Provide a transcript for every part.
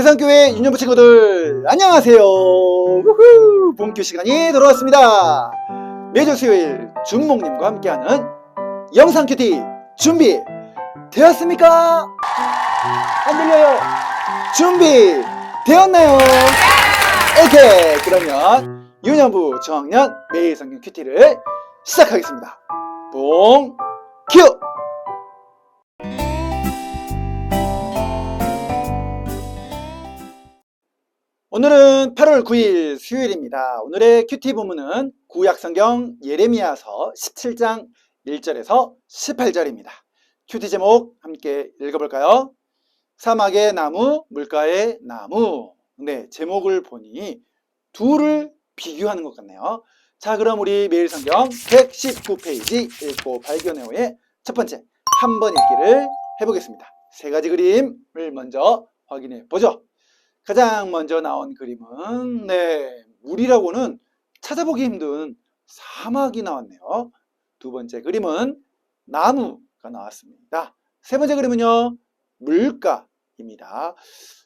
해상교회 유년부 친구들 안녕하세요. 우후, 본교 시간이 돌아왔습니다. 매주 수요일 준목님과 함께하는 영상 큐티 준비 되었습니까? 안 들려요? 준비 되었나요? 오케이 그러면 유년부 저학년 매일 성경 큐티를 시작하겠습니다. 동 큐! 오늘은 8월 9일 수요일입니다. 오늘의 큐티 본문은 구약성경 예레미야서 17장 1절에서 18절입니다. 큐티 제목 함께 읽어볼까요? 사막의 나무, 물가의 나무. 네, 제목을 보니 둘을 비교하는 것 같네요. 자, 그럼 우리 매일 성경 119페이지 읽고 발견해 후에 첫 번째 한 번 읽기를 해보겠습니다. 세 가지 그림을 먼저 확인해 보죠. 가장 먼저 나온 그림은 네 물이라고는 찾아보기 힘든 사막이 나왔네요. 두 번째 그림은 나무가 나왔습니다. 세 번째 그림은요 물가입니다.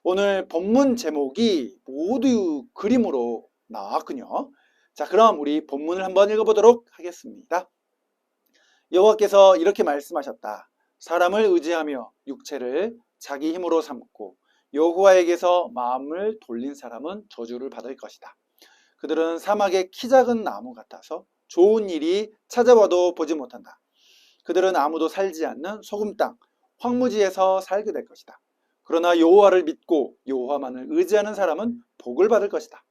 오늘 본문 제목이 모두 그림으로 나왔군요. 자 그럼 우리 본문을 한번 읽어보도록 하겠습니다. 여호와께서 이렇게 말씀하셨다. 사람을 의지하며 육체를 자기 힘으로 삼고 여호와에게서 마음을 돌린 사람은 저주를 받을 것이다. 그들은 사막의 키 작은 나무 같아서 좋은 일이 찾아와도 보지 못한다. 그들은 아무도 살지 않는 소금 땅, 황무지에서 살게 될 것이다. 그러나 여호와를 믿고 여호와만을 의지하는 사람은 복을 받을 것이다.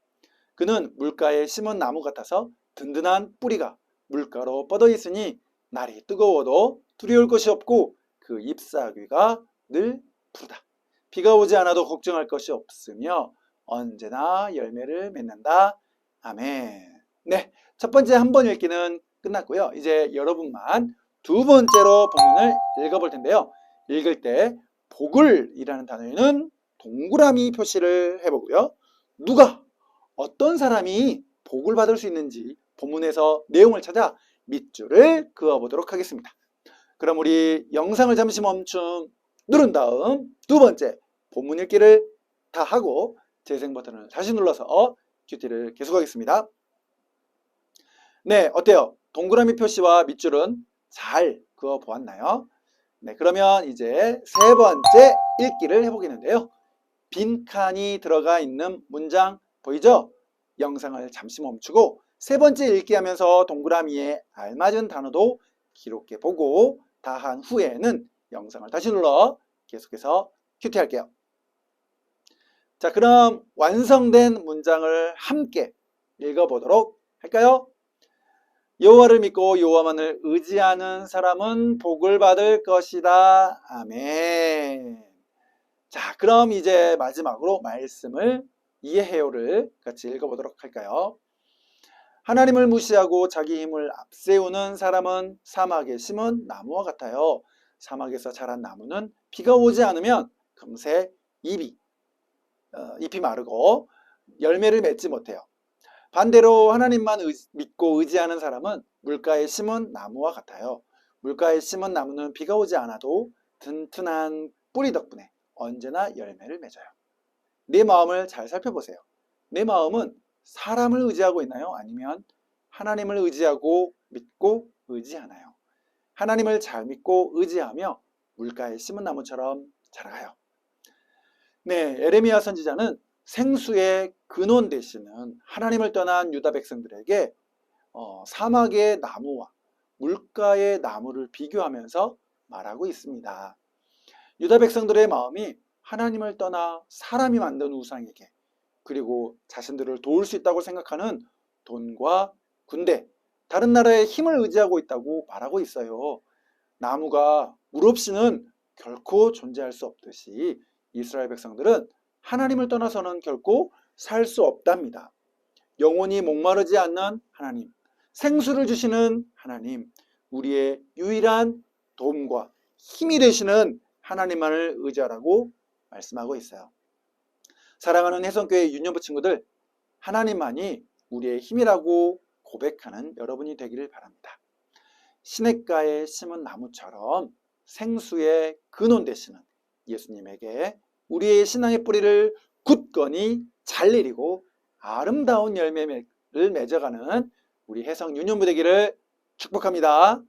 그는 물가에 심은 나무 같아서 든든한 뿌리가 물가로 뻗어 있으니 날이 뜨거워도 두려울 것이 없고 그 잎사귀가 늘 푸르다. 비가 오지 않아도 걱정할 것이 없으며 언제나 열매를 맺는다. 아멘. 네, 첫 번째 한 번 읽기는 끝났고요. 이제 여러분만 두 번째로 본문을 읽어볼 텐데요. 읽을 때 복을이라는 단어에는 동그라미 표시를 해보고요. 누가 어떤 사람이 복을 받을 수 있는지 본문에서 내용을 찾아 밑줄을 그어보도록 하겠습니다. 그럼 우리 영상을 잠시 멈춤 누른 다음 두 번째 본문 읽기를 다 하고 재생 버튼을 다시 눌러서 큐티를 계속하겠습니다. 네, 어때요? 동그라미 표시와 밑줄은 잘 그어 보았나요? 네, 그러면 이제 세 번째 읽기를 해보겠는데요. 빈칸이 들어가 있는 문장 보이죠? 영상을 잠시 멈추고 세 번째 읽기 하면서 동그라미에 알맞은 단어도 기록해 보고 다 한 후에는 영상을 다시 눌러 계속해서 큐티 할게요. 자, 그럼 완성된 문장을 함께 읽어보도록 할까요? 여호와를 믿고 여호와만을 의지하는 사람은 복을 받을 것이다. 아멘. 자, 그럼 이제 마지막으로 말씀을 이해해요를 같이 읽어보도록 할까요? 하나님을 무시하고 자기 힘을 앞세우는 사람은 사막에 심은 나무와 같아요. 사막에서 자란 나무는 비가 오지 않으면 금세 어, 잎이 마르고 열매를 맺지 못해요. 반대로 하나님만 의, 믿고 의지하는 사람은 물가에 심은 나무와 같아요. 물가에 심은 나무는 비가 오지 않아도 튼튼한 뿌리 덕분에 언제나 열매를 맺어요. 내 마음을 잘 살펴보세요. 내 마음은 사람을 의지하고 있나요? 아니면 하나님을 의지하고 믿고 의지하나요? 하나님을 잘 믿고 의지하며 물가에 심은 나무처럼 자라가요. 네, 에레미야 선지자는 생수의 근원 되시는 하나님을 떠난 유다 백성들에게 어, 사막의 나무와 물가의 나무를 비교하면서 말하고 있습니다. 유다 백성들의 마음이 하나님을 떠나 사람이 만든 우상에게 그리고 자신들을 도울 수 있다고 생각하는 돈과 군대, 다른 나라의 힘을 의지하고 있다고 말하고 있어요. 나무가 물 없이는 결코 존재할 수 없듯이 이스라엘 백성들은 하나님을 떠나서는 결코 살 수 없답니다. 영원히 목마르지 않는 하나님, 생수를 주시는 하나님, 우리의 유일한 도움과 힘이 되시는 하나님만을 의지하라고 말씀하고 있어요. 사랑하는 해성교회 유년부 친구들, 하나님만이 우리의 힘이라고 고백하는 여러분이 되기를 바랍니다. 시냇가에 심은 나무처럼 생수의 근원 되시는 예수님에게 우리의 신앙의 뿌리를 굳건히 잘 내리고 아름다운 열매를 맺어가는 우리 혜성 유년부 되기를 축복합니다.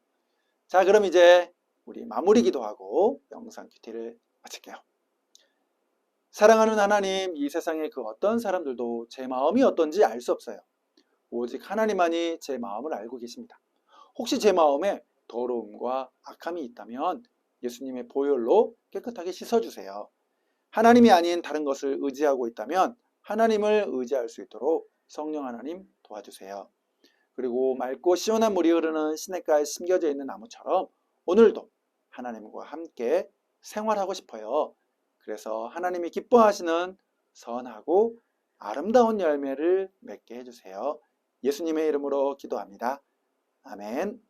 자, 그럼 이제 우리 마무리 기도하고 영상 큐티를 마칠게요. 사랑하는 하나님, 이 세상의 그 어떤 사람들도 제 마음이 어떤지 알 수 없어요. 오직 하나님만이 제 마음을 알고 계십니다. 혹시 제 마음에 더러움과 악함이 있다면 예수님의 보혈로 깨끗하게 씻어주세요. 하나님이 아닌 다른 것을 의지하고 있다면 하나님을 의지할 수 있도록 성령 하나님 도와주세요. 그리고 맑고 시원한 물이 흐르는 시냇가에 심겨져 있는 나무처럼 오늘도 하나님과 함께 생활하고 싶어요. 그래서 하나님이 기뻐하시는 선하고 아름다운 열매를 맺게 해주세요. 예수님의 이름으로 기도합니다. 아멘.